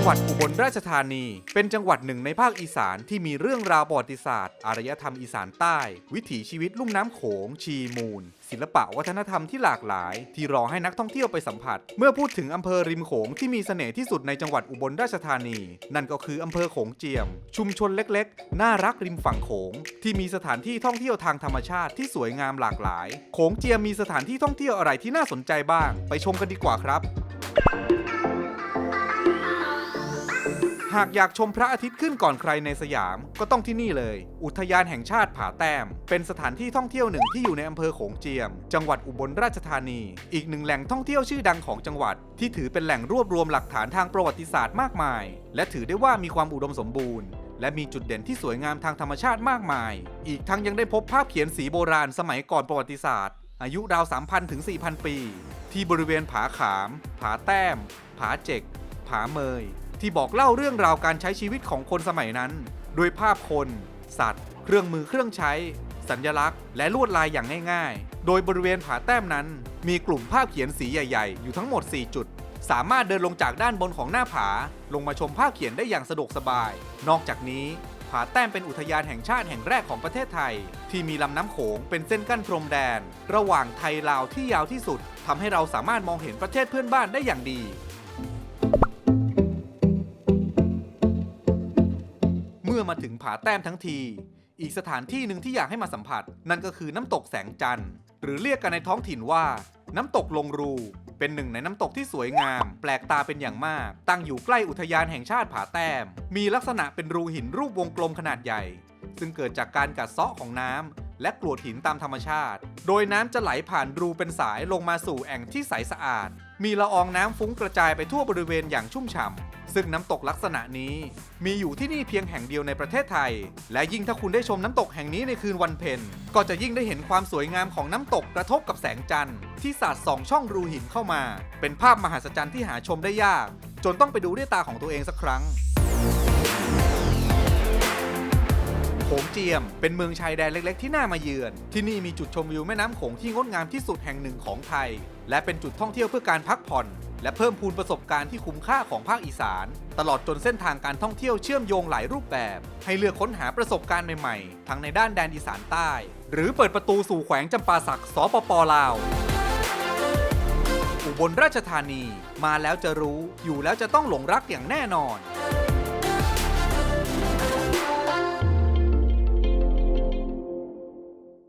งหวัดอุบลราชธานี เป็นจังหวัดหนึ่งในภาคอีสานที่มีเรื่องราวประวัติศาสตร์ อารยธรรมอีสานใต้ วิถีชีวิตลุ่มน้ำโขง ชีมูล ศิลปะวัฒนธรรมที่หลากหลาย ที่รอให้นักท่องเที่ยวไปสัมผัส เมื่อพูดถึงอำเภอริมโขงที่มีเสน่ห์ที่สุดในจังหวัดอุบลราชธานี นั่นก็คืออำเภอโขงเจียม ชุมชนเล็กๆ น่ารักริมฝั่งโขง ที่มีสถานที่ท่องเที่ยวทางธรรมชาติที่สวยงามหลากหลาย โขงเจียมมีสถานที่ท่องเที่ยวอะไรที่น่าสนใจบ้าง ไปชมกันดีกว่าครับ หากอยากชมพระอาทิตย์ขึ้นก่อนใครในสยาม ก็ต้องที่นี่เลย อุทยานแห่งชาติผาแต้ม เป็นสถานที่ท่องเที่ยวหนึ่งที่อยู่ในอำเภอโขงเจียม จังหวัดอุบลราชธานี อีกหนึ่งแหล่งท่องเที่ยวชื่อดังของจังหวัด ที่ถือเป็นแหล่งรวบรวมหลักฐานทางประวัติศาสตร์มากมาย และถือได้ว่ามีความอุดมสมบูรณ์และมีจุดเด่นที่สวยงามทางธรรมชาติมากมาย อีกทั้งยังได้พบภาพเขียนสีโบราณสมัยก่อนประวัติศาสตร์ อายุราว 3,000 ถึง 4,000 ปี ที่บริเวณผาขาม ผาแต้ม ผาเจก ผาเมย ที่บอกเล่าเรื่องราวการใช้ชีวิตของคนสมัยนั้น โดยภาพคน สัตว์ เครื่องมือเครื่องใช้ สัญลักษณ์ และลวดลายอย่างง่ายๆ โดยบริเวณผาแต้มนั้น มีกลุ่มภาพเขียนสีใหญ่ๆ อยู่ทั้งหมด 4 จุด สามารถเดินลงจากด้านบนของหน้าผา ลงมาชมภาพเขียนได้อย่างสะดวกสบาย นอกจากนี้ผาแต้มเป็นอุทยานแห่งชาติแห่งแรกของประเทศไทย ที่มีลำน้ำโขงเป็นเส้นกั้นพรมแดน ระหว่างไทยลาวที่ยาวที่สุดทำให้เราสามารถมองเห็นประเทศเพื่อนบ้านได้อย่างดี มื่อมาถึงผาแต้มทั้งที อีกสถานที่หนึ่งที่อยากให้มาสัมผัส นั่นก็คือน้ำตกแสงจันทร์ หรือเรียกกันในท้องถิ่นว่า น้ำตกลงรู เป็นหนึ่งในน้ำตกที่สวยงาม แปลกตาเป็นอย่างมาก ตั้งอยู่ใกล้อุทยานแห่งชาติผาแต้ม มีลักษณะเป็นรูหินรูปวงกลมขนาดใหญ่ ซึ่งเกิดจากการกัดเซาะของน้ำและกรวดหินตามธรรมชาติ โดยน้ำจะไหลผ่านรูเป็นสายลงมาสู่แอ่งที่ใสสะอาด มีละอองน้ำฟุ้งกระจายไปทั่วบริเวณอย่างชุ่มฉ่ำ ซึ่งน้ำตกลักษณะนี้มีอยู่ที่นี่เพียงแห่งเดียวในประเทศไทย และยิ่งถ้าคุณได้ชมน้ำตกแห่งนี้ในคืนวันเพ็ญก็จะยิ่งได้เห็นความสวยงามของน้ำตกกระทบกับแสงจันทร์ที่สาดส่องช่องรูหินเข้ามา เป็นภาพมหัศจรรย์ที่หาชมได้ยาก จนต้องไปดูด้วยตาของตัวเองสักครั้งโขง เจียม เป็นเมืองชายแดนเล็กๆ ที่น่ามาเยือน ที่นี่มีจุดชมวิวแม่น้ำโขงที่งดงามที่สุดแห่งหนึ่งของไทย และเป็นจุดท่องเที่ยวเพื่อการพักผ่อน และเพิ่มพูนประสบการณ์ที่คุ้มค่าของภาคอีสาน ตลอดจนเส้นทางการท่องเที่ยวเชื่อมโยงหลายรูปแบบ ให้เลือกค้นหาประสบการณ์ใหม่ๆ ทั้งในด้านแดนอีสานใต้ หรือเปิดประตูสู่แขวงจำปาสักสปปลาวอุบลราชธานี มาแล้วจะรู้ อยู่แล้วจะต้องหลงรักอย่างแน่นอน